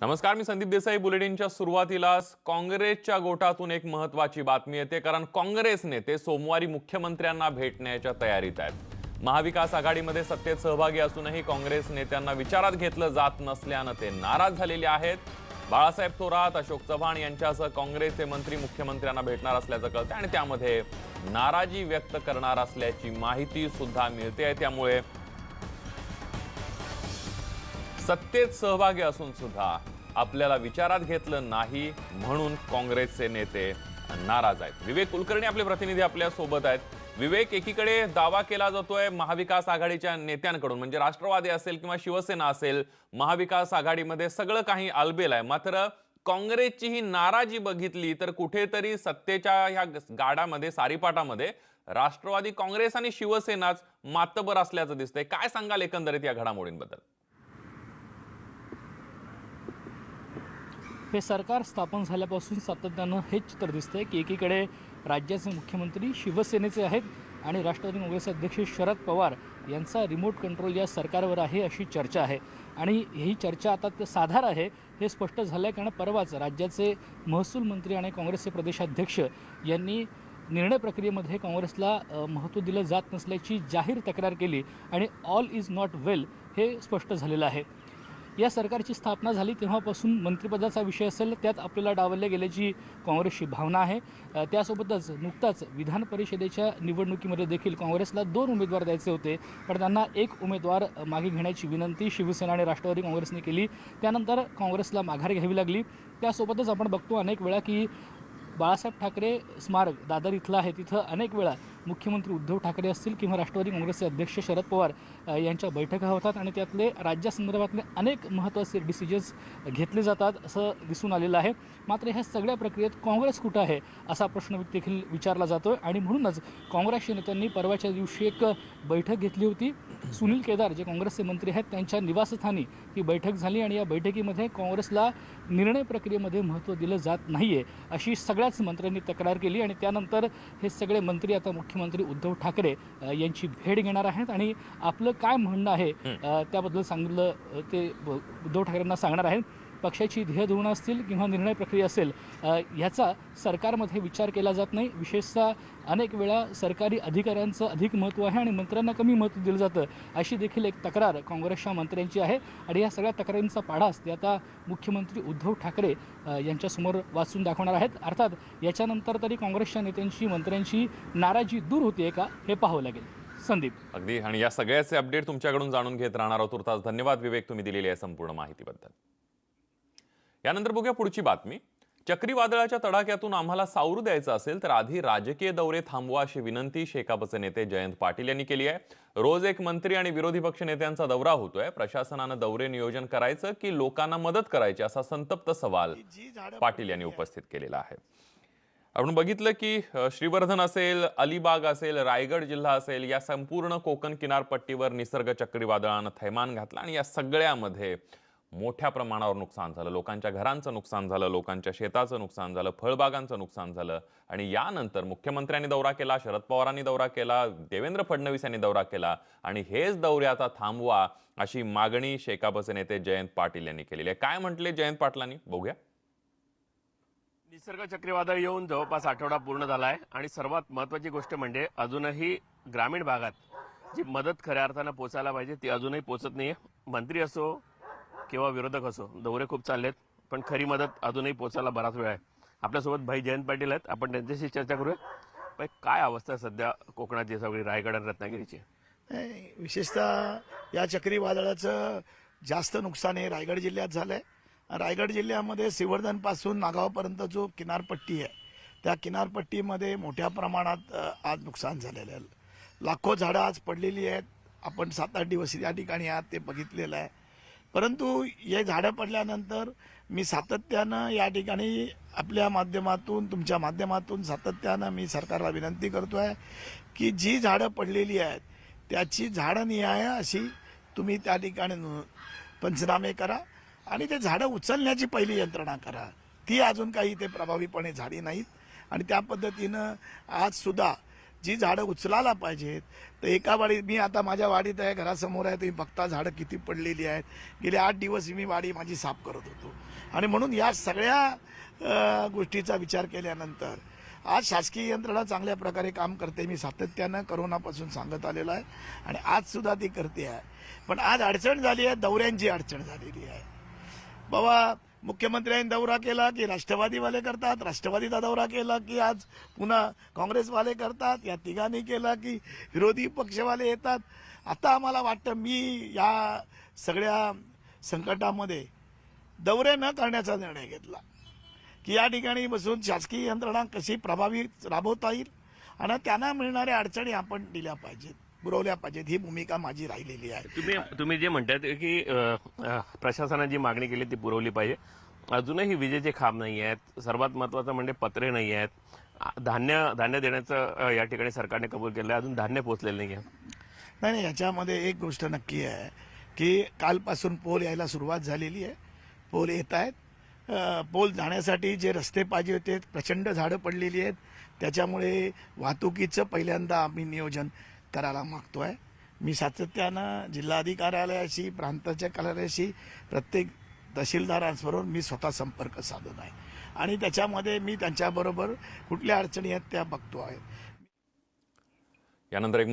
नमस्कार मी संदीप देसाई. बुलेटिनच्या सुरुवातीलाच काँग्रेसच्या गोटातून एक महत्वाची बातमी येते कारण काँग्रेस नेते सोमवारी मुख्यमंत्र्यांना भेटण्याच्या तयारीत आहेत. महाविकास आघाडीमध्ये सत्तेत सहभागी असूनही काँग्रेस नेत्यांना विचारात घेतलं जात नसल्यानं ते नाराज झालेले आहेत. बाळासाहेब थोरात अशोक चव्हाण यांच्यासह काँग्रेसचे मंत्री मुख्यमंत्र्यांना भेटणार असल्याचं कळतं आणि त्यामध्ये नाराजी व्यक्त करणार असल्याची माहिती सुद्धा मिळते त्यामुळे सत्तेत सहभागी असून सुद्धा आपल्याला विचारात घेतलं नाही म्हणून काँग्रेसचे नेते नाराज आहेत. विवेक कुलकर्णी आपले प्रतिनिधी आपल्यासोबत आहेत. विवेक एकीकडे दावा केला जातोय महाविकास आघाडीच्या नेत्यांकडून म्हणजे राष्ट्रवादी असेल किंवा शिवसेना असेल महाविकास आघाडीमध्ये सगळं काही आलबेल आहे. मात्र काँग्रेसची ही नाराजी बघितली तर कुठेतरी सत्तेच्या ह्या गाडामध्ये सारीपाटामध्ये राष्ट्रवादी काँग्रेस आणि शिवसेनाच मातबर असल्याचं दिसतंय. काय सांगाल एकंदरीत या घडामोडींबद्दल? हे सरकार स्थापन झाल्यापासून सातत्यानं हेच चित्र दिसतंय की एकीकडे राज्याचे मुख्यमंत्री शिवसेनेचे आहेत आणि राष्ट्रवादी काँग्रेसचे अध्यक्ष शरद पवार यांचा रिमोट कंट्रोल या सरकारवर आहे अशी चर्चा आहे. आणि ही चर्चा आता ते साधार आहे हे स्पष्ट झालं आहे कारण परवाच राज्याचे महसूल मंत्री आणि काँग्रेसचे प्रदेशाध्यक्ष यांनी निर्णय प्रक्रियेमध्ये काँग्रेसला महत्त्व दिलं जात नसल्याची जाहीर तक्रार केली आणि ऑल इज नॉट वेल हे स्पष्ट झालेलं आहे. या सरकारची स्थापना झाली तेव्हापासून मंत्रिपदाचा विषय असेल त्यात आपल्याला डावलल्या गेल्याची काँग्रेसची भावना आहे. त्यासोबतच नुकताच विधान परिषदेच्या निवडणुकीमध्ये देखील काँग्रेसला दोन उमेदवार द्यायचे होते. पण त्यांना एक उमेदवार मागे घेण्याची विनंती शिवसेना आणि राष्ट्रवादी काँग्रेसने केली. त्यानंतर काँग्रेसला माघार घ्यावी लागली. त्यासोबतच आपण बघतो अनेक वेळा की बाळासाहेब ठाकरे स्मारक दादर इथलं आहे. तिथं अनेक वेळा मुख्यमंत्री उद्धव ठाकरे असतील किंवा राष्ट्रवादी काँग्रेसचे अध्यक्ष शरद पवार यांच्या बैठका होतात आणि त्यातले राज्यासंदर्भातले अनेक महत्त्वाचे डिसिजन्स घेतले जातात असं दिसून आलेलं आहे. मात्र ह्या सगळ्या प्रक्रियेत काँग्रेस कुठं आहे असा प्रश्न देखील विचारला जातो आहे आणि म्हणूनच काँग्रेसच्या नेत्यांनी परवाच्या दिवशी एक बैठक घेतली होती. सुनील केदार जे काँग्रेसचे मंत्री आहेत त्यांच्या निवासस्थानी ही बैठक झाली आणि या बैठकीमध्ये काँग्रेसला निर्णय प्रक्रियेमध्ये महत्त्व दिलं जात नाही आहे अशी सगळ्याच मंत्र्यांनी तक्रार केली आणि त्यानंतर हे सगळे मंत्री आता मुख्यमंत्री उद्धव ठाकरे यांची भेट घेणार आहेत आणि आपलं काय म्हणणं आहे त्याबद्दल सांगितलं ते उद्धव ठाकरेंना सांगणार आहेत. पक्षाची ध्येयधोरणं असतील किंवा निर्णय प्रक्रिया असेल ह्याचा सरकारमध्ये विचार केला जात नाही. विशेषतः अनेक वेळा सरकारी अधिकाऱ्यांचं अधिक महत्त्व आहे आणि मंत्र्यांना कमी महत्त्व दिलं जातं अशी देखील एक तक्रार काँग्रेसच्या मंत्र्यांची आहे. आणि या सगळ्या तक्रारींचा पाढाच ते आता मुख्यमंत्री उद्धव ठाकरे यांच्यासमोर वाचून दाखवणार आहेत. अर्थात याच्यानंतर तरी काँग्रेसच्या नेत्यांची मंत्र्यांची नाराजी दूर होते का हे पाहावं लागेल. संदीप. अगदी. आणि या सगळ्याचे अपडेट तुमच्याकडून जाणून घेत राहणार आहोत तुर्तास. धन्यवाद विवेक तुम्ही दिलेली आहे संपूर्ण माहितीबद्दल. यानंतर बघूया पुढची बातमी. चक्रीवादळाच्या तडाख्यातून आम्हाला सावरू द्यायचं असेल तर आधी राजकीय दौरे थांबवा अशी विनंती शेकापचे नेते जयंत पाटील यांनी केली आहे. रोज एक मंत्री आणि विरोधी पक्ष नेत्यांचा दौरा होतोय. प्रशासनानं दौरे नियोजन करायचं की लोकांना मदत करायची असा संतप्त सवाल पाटील यांनी उपस्थित केलेला आहे. आपण बघितलं की श्रीवर्धन असेल अलिबाग असेल रायगड जिल्हा असेल या संपूर्ण कोकण किनारपट्टीवर निसर्ग चक्रीवादळानं थैमान घातलं आणि या सगळ्यामध्ये मोठ्या प्रमाणावर नुकसान झालं लोकांच्या घरांचं नुकसान झालं लोकांच्या शेताचं नुकसान झालं फळबागांचं नुकसान झालं आणि यानंतर मुख्यमंत्र्यांनी दौरा केला शरद पवारांनी दौरा केला देवेंद्र फडणवीस यांनी दौरा केला आणि हेच दौऱ्याचा आता थांबवा अशी मागणी शेकापचे नेते जयंत पाटील यांनी केलेली आहे. काय म्हटले जयंत पाटलांनी? बघूया. निसर्ग चक्रीवादळ येऊन जवळपास आठवडा पूर्ण झाला आहे आणि सर्वात महत्वाची गोष्ट म्हणजे अजूनही ग्रामीण भागात जी मदत खऱ्या अर्थानं पोचायला पाहिजे ती अजूनही पोचत नाही मंत्री असो किंवा विरोधक असो. दौरे खूप चाललेत पण खरी मदत अजूनही पोचायला बराच वेळ आहे. आपल्यासोबत भाई जयंत पाटील आहेत. आपण त्यांच्याशी चर्चा करूया भाई काय अवस्था आहे सध्या कोकणाची सगळी रायगड आणि रत्नागिरीची? नाही, विशेषतः या चक्रीवादळाचं जास्त नुकसान हे रायगड जिल्ह्यात झालं आहे रायगड जिल्ह्यामध्ये सिवर्धनपासून नागावपर्यंत जो किनारपट्टी आहे त्या किनारपट्टीमध्ये मोठ्या प्रमाणात आज नुकसान झालेलं आहे. लाखो झाडं आज पडलेली आहेत. आपण सात आठ दिवस या ठिकाणी आहात ते बघितलेलं आहे. परंतु हे झाडं पडल्यानंतर मी सातत्यानं या ठिकाणी आपल्या माध्यमातून तुमच्या माध्यमातून सातत्यानं मी सरकारला विनंती करतो आहे की जी झाडं पडलेली आहेत त्याची झाडं निहाय अशी तुम्ही त्या ठिकाणी पंचनामे करा आणि ते झाडं उचलण्याची पहिली यंत्रणा करा. ती अजून काही ते प्रभावीपणे झाली नाहीत आणि त्या पद्धतीनं आजसुद्धा जी झाडं उचलायला पाहिजेत तर एका वाडीत मी आता माझ्या वाडीत आहे घरासमोर आहे तुम्ही बघता झाडं किती पडलेली आहेत. गेले आठ दिवस मी वाडी माझी साफ करत होतो. आणि म्हणून या सगळ्या गोष्टीचा विचार केल्यानंतर आज शासकीय यंत्रणा चांगल्या प्रकारे काम करते मी सातत्यानं करोनापासून सांगत आलेलो आहे. आणि आजसुद्धा ती करते आहे. पण आज अडचण झाली आहे दौऱ्यांची अडचण झालेली आहे. बाबा मुख्यमंत्र्यांनी दौरा केला की राष्ट्रवादीवाले करतात राष्ट्रवादीचा दौरा केला की आज पुन्हा काँग्रेसवाले करतात या तिघांनी केला की विरोधी पक्षवाले येतात. आता आम्हाला वाटतं मी या सगळ्या संकटामध्ये दौरे न करण्याचा निर्णय घेतला की या ठिकाणी बसून शासकीय यंत्रणा कशी प्रभावी राबवता येईल आणि त्यांना मिळणाऱ्या अडचणी आपण दिल्या पाहिजेत. पुरवल्या पाहिजेत ही भूमिका माझी राहिलेली आहे. तुम्ही तुम्ही जे म्हणतात की प्रशासनाने जी मागणी केली ती पुरवली पाहिजे. अजूनही विजेचे खांब नाही आहेत सर्वात महत्वाचं म्हणजे पत्रे नाही आहेत. धान्य धान्य देण्याचं या ठिकाणी सरकारने कबूल केलं आहे. अजून धान्य पोहोचलेलं नाही आहे. नाही नाही याच्यामध्ये एक गोष्ट नक्की आहे की कालपासून पोल यायला सुरुवात झालेली आहे. पोल येत आहेत. पोल जाण्यासाठी जे रस्ते पाहिजे होते प्रचंड झाडं पडलेली आहेत. त्याच्यामुळे वाहतुकीचं पहिल्यांदा आम्ही नियोजन करायला मागतो आहे मी सातत्यानं जिल्हाधिकाऱ्यालयाशी प्रांताच्या कार्यालयाशी प्रत्येक तहसीलदारांबरोबर मी स्वतः संपर्क साधून आहे. आणि त्याच्यामध्ये मी त्यांच्याबरोबर कुठल्या अडचणी आहेत त्या बघतो आहे. यानंतर एक